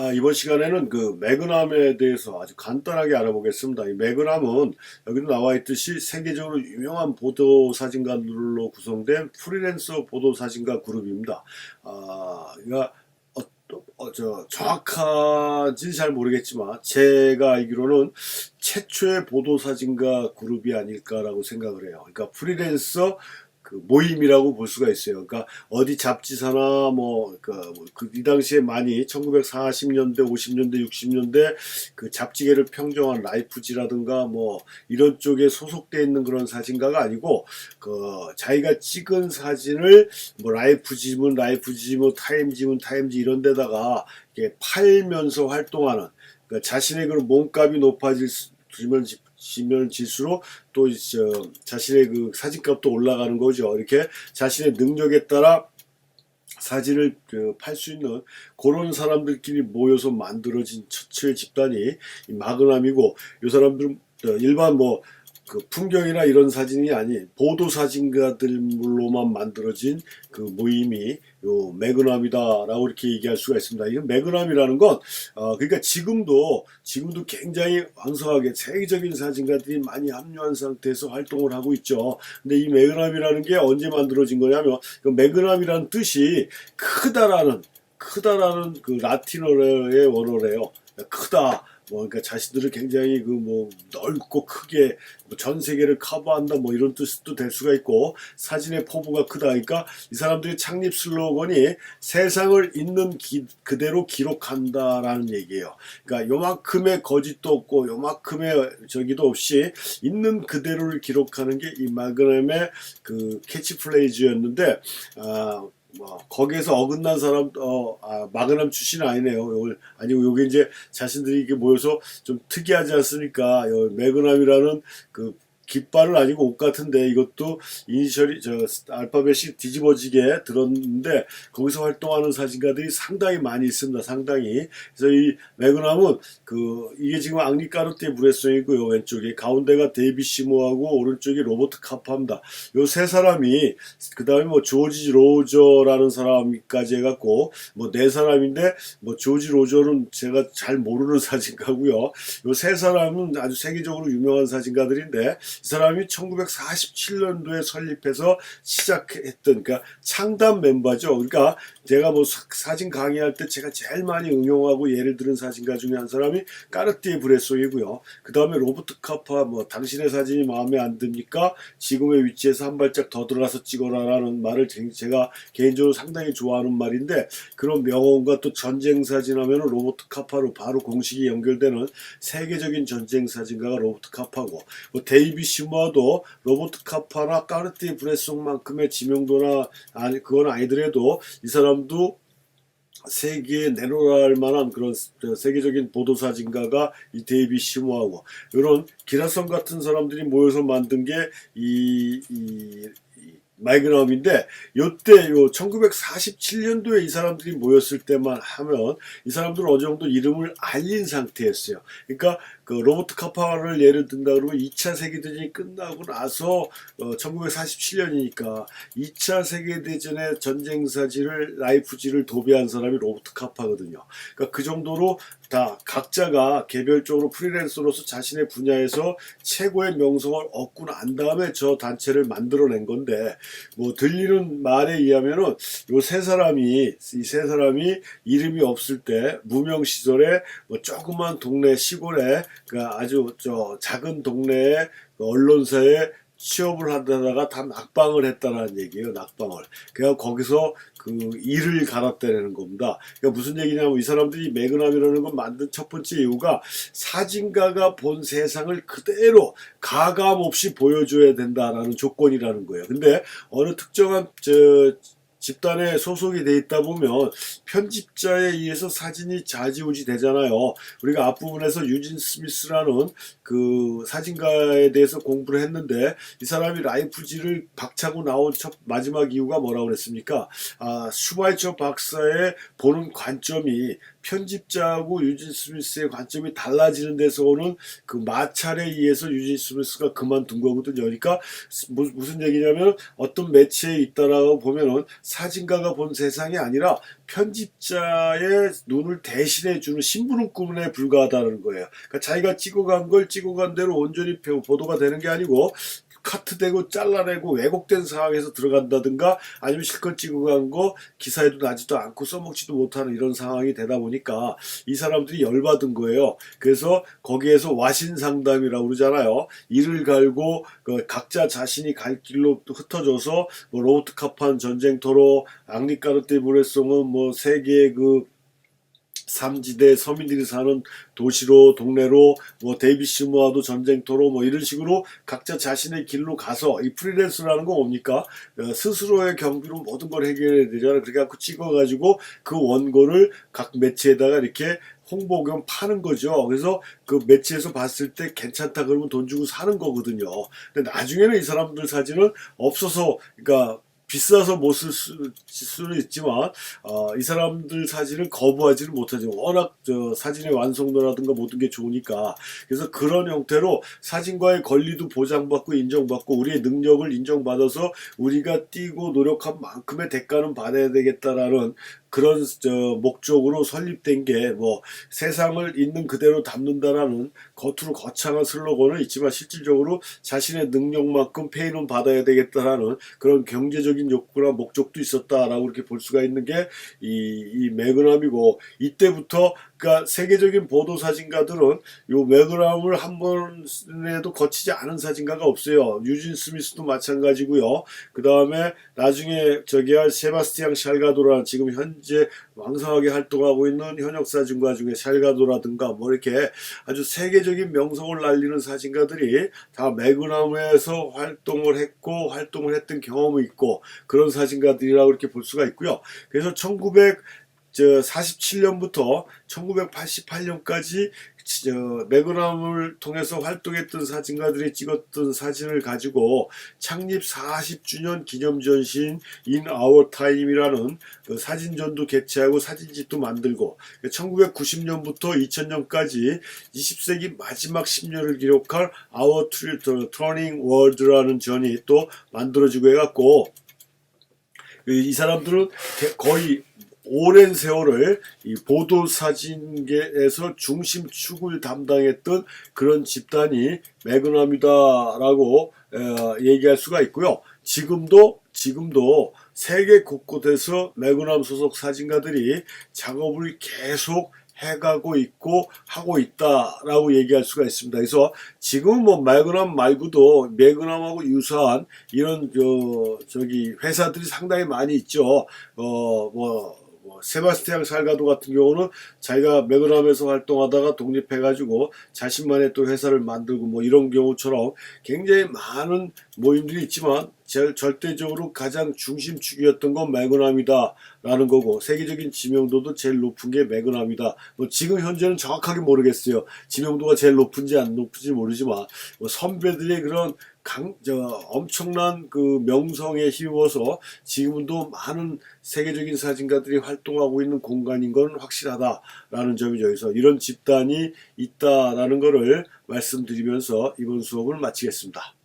아, 이번 시간에는 그 매그남에 대해서 아주 간단하게 알아보겠습니다. 이 매그남은 여기도 나와 있듯이 세계적으로 유명한 보도 사진가들로 구성된 프리랜서 보도 사진가 그룹입니다. 아, 그러니까 어, 어, 저 정확한지 잘 모르겠지만 제가 알기로는 최초의 보도 사진가 그룹이 아닐까라고 생각을 해요. 그러니까 프리랜서 그 모임이라고 볼 수가 있어요. 그러니까 어디 잡지사나 뭐그이 당시에 많이 1940년대, 50년대, 60년대 그 잡지계를 평정한 라이프지라든가 뭐 이런 쪽에 소속돼 있는 그런 사진가가 아니고 그 자기가 찍은 사진을 뭐 라이프지면 라이프지 뭐 타임지면 타임지 이런 데다가 이렇게 팔면서 활동하는 그러니까 자신의 그 몸값이 높아지면 지면 질수록 또 저, 자신의 그 사진값도 올라가는 거죠. 이렇게 자신의 능력에 따라 사진을 그, 팔수 있는 그런 사람들끼리 모여서 만들어진 처치의 집단이 이 마그남이고 이 사람들은 어, 일반 뭐 그 풍경이나 이런 사진이 아닌 보도 사진가들로만 만들어진 그 모임이 요 매그남이다라고 이렇게 얘기할 수가 있습니다. 이 매그남이라는 건 어, 그러니까 지금도 지금도 굉장히 왕성하게 세계적인 사진가들이 많이 합류한 상태에서 활동을 하고 있죠. 근데 이 매그남이라는 게 언제 만들어진 거냐면 그 매그남이라는 뜻이 크다라는 크다라는 그 라틴어의 원어래요. 크다. 뭐 그러니까 자신들을 굉장히 그 뭐 넓고 크게 뭐전 세계를 커버한다 뭐 이런 뜻도 될 수가 있고 사진의 포부가 크다 그러니까 이 사람들의 창립 슬로건이 세상을 있는 기, 그대로 기록한다라는 얘기예요. 그러니까 요만큼의 거짓도 없고 요만큼의 저기도 없이 있는 그대로를 기록하는 게 이 마그램의 그 캐치플레이즈였는데 아 뭐 거기에서 어긋난 사람 어 아, 마그남 출신 아니네요. 요걸 아니고 요게 이제 자신들이 이렇게 모여서 좀 특이하지 않습니까? 요 매그남이라는 그 깃발은 아니고 옷 같은데 이것도 이니셜이 저 알파벳이 뒤집어지게 들었는데 거기서 활동하는 사진가들이 상당히 많이 있습니다. 상당히 그래서 이 매그남은 그 이게 지금 앙리 까르띠에 브레송이고요 왼쪽에 가운데가 데이비 시모하고 오른쪽이 로버트 카파입니다. 요 세 사람이 그 다음에 뭐 조지 로저라는 사람까지 해 갖고 뭐 네 사람인데 뭐 조지 로저는 제가 잘 모르는 사진가고요. 요 세 사람은 아주 세계적으로 유명한 사진가들인데 이 사람이 1947년도에 설립해서 시작했던 그러니까 창단 멤버죠. 그러니까 제가 뭐 사진 강의할 때 제가 제일 많이 응용하고 예를 들은 사진가 중에 한 사람이 까르띠에 브레송이고요. 그 다음에 로버트 카파 뭐 당신의 사진이 마음에 안 듭니까? 지금의 위치에서 한 발짝 더 들어가서 찍어라라는 말을 제가 개인적으로 상당히 좋아하는 말인데 그런 명언과 또 전쟁 사진 하면 로버트 카파로 바로 공식이 연결되는 세계적인 전쟁 사진가가 로버트 카파고 뭐 데이비 시모아도 로버트 카파나 까르띠에 브레송만큼의 지명도나 아니 그건 아니더라도 이 사람도 세계에 내놓을 만한 그런 세계적인 보도사진가가 이 데이비 시모하고 이런 기라성 같은 사람들이 모여서 만든 게이 이, 마이그나움인데 요때 요 1947년도에 이 사람들이 모였을 때만 하면 이 사람들은 어느 정도 이름을 알린 상태였어요. 그러니까 그 로버트 카파를 예를 든다 그러면 2차 세계대전이 끝나고 나서 어 1947년이니까 2차 세계대전의 전쟁사지를 라이프지를 도배한 사람이 로버트 카파거든요. 그러니까 그 정도로 다 각자가 개별적으로 프리랜서로서 자신의 분야에서 최고의 명성을 얻고 난 다음에 저 단체를 만들어낸 건데 뭐 들리는 말에 의하면은 요 세 사람이 이 세 사람이 이름이 없을 때 무명 시절에 뭐 조그만 동네 시골에 그 아주 저 작은 동네의 그 언론사에 취업을 하다가 다 낙방을 했다라는 얘기예요. 낙방을. 그냥 거기서 그 일을 갈았다는 겁니다. 그러니까 무슨 얘기냐면 이 사람들이 매그남이라는 걸 만든 첫 번째 이유가 사진가가 본 세상을 그대로 가감 없이 보여줘야 된다라는 조건이라는 거예요. 근데 어느 특정한 저 집단에 소속이 돼 있다 보면 편집자에 의해서 사진이 좌지우지 되잖아요. 우리가 앞부분에서 유진 스미스라는 그 사진가에 대해서 공부를 했는데 이 사람이 라이프지를 박차고 나온 첫 마지막 이유가 뭐라고 그랬습니까? 아, 슈바이처 박사의 보는 관점이 편집자하고 유진 스미스의 관점이 달라지는 데서 오는 그 마찰에 의해서 유진 스미스가 그만둔 거거든요. 그러니까 무- 무슨 얘기냐면 어떤 매체에 있다라고 보면은 사진가가 본 세상이 아니라 편집자의 눈을 대신해 주는 신부름꾼에 불과하다는 거예요. 그러니까 자기가 찍어간 걸 찍어간 대로 온전히 보- 보도가 되는 게 아니고 카트되고 잘라내고 왜곡된 상황에서 들어간다든가 아니면 실컷 찍어간 거 기사에도 나지도 않고 써먹지도 못하는 이런 상황이 되다 보니까 이 사람들이 열받은 거예요. 그래서 거기에서 와신 상담이라고 그러잖아요. 이를 갈고 그 각자 자신이 갈 길로 또 흩어져서 뭐 로우트 카판 전쟁터로 앙리카르테 브레송은 뭐 세계의 그 삼지대 서민들이 사는 도시로 동네로 뭐 데이비 시 모아도 전쟁터로 뭐 이런 식으로 각자 자신의 길로 가서 이 프리랜서라는 건 뭡니까 어, 스스로의 경비로 모든 걸 해결해야 되잖아요. 그래 갖고 찍어가지고 그 원고를 각 매체에다가 이렇게 홍보 겸 파는 거죠. 그래서 그 매체에서 봤을 때 괜찮다 그러면 돈 주고 사는 거거든요. 근데 나중에는 이 사람들 사진은 없어서 그러니까 비싸서 못 쓸 수는 있지만 어, 이 사람들 사진을 거부하지는 못하죠. 워낙 저 사진의 완성도라든가 모든 게 좋으니까. 그래서 그런 형태로 사진과의 권리도 보장받고 인정받고 우리의 능력을 인정받아서 우리가 뛰고 노력한 만큼의 대가는 받아야 되겠다라는 그런 저 목적으로 설립된 게 뭐 세상을 있는 그대로 담는다라는 겉으로 거창한 슬로건은 있지만 실질적으로 자신의 능력만큼 페이는 받아야 되겠다라는 그런 경제적인 욕구나 목적도 있었다라고 이렇게 볼 수가 있는 게 이 이 매그남이고 이때부터 그러니까 세계적인 보도 사진가들은 요 매그남을 한 번에도 거치지 않은 사진가가 없어요. 유진 스미스도 마찬가지고요. 그 다음에 나중에 저기야 세바스티앙 샬가도라는 지금 현재 왕성하게 활동하고 있는 현역 사진가 중에 샬가도라든가 뭐 이렇게 아주 세계적인 명성을 날리는 사진가들이 다 매그남에서 활동을 했고 활동을 했던 경험이 있고 그런 사진가들이라고 이렇게 볼 수가 있고요. 그래서 1900저 47년부터 1988년까지 저 매그남을 통해서 활동했던 사진가들이 찍었던 사진을 가지고 창립 40주년 기념 전시인 In Our Time이라는 그 사진전도 개최하고 사진집도 만들고 1990년부터 2000년까지 20세기 마지막 10년을 기록할 Our Turning World라는 전이 또 만들어지고 해갖고 이 사람들은 대- 거의 오랜 세월을 이 보도 사진계에서 중심축을 담당했던 그런 집단이 매그남이다라고 어, 얘기할 수가 있고요. 지금도 지금도 세계 곳곳에서 매그남 소속 사진가들이 작업을 계속 해가고 있고 하고 있다라고 얘기할 수가 있습니다. 그래서 지금 뭐 매그남 말고도 매그남하고 유사한 이런 저 저기 회사들이 상당히 많이 있죠. 어뭐 뭐 세바스티앙 살가도 같은 경우는 자기가 매그남에서 활동하다가 독립해가지고 자신만의 또 회사를 만들고 뭐 이런 경우처럼 굉장히 많은 모임들이 있지만 제일 절대적으로 가장 중심축이었던 건 매그남이다라는 거고 세계적인 지명도도 제일 높은 게 매그남이다. 뭐 지금 현재는 정확하게 모르겠어요. 지명도가 제일 높은지 안 높은지 모르지만 뭐 선배들의 그런 강, 저, 엄청난 그 명성에 힘입어서 지금도 많은 세계적인 사진가들이 활동하고 있는 공간인 건 확실하다라는 점이죠. 그래서 이런 집단이 있다라는 거를 말씀드리면서 이번 수업을 마치겠습니다.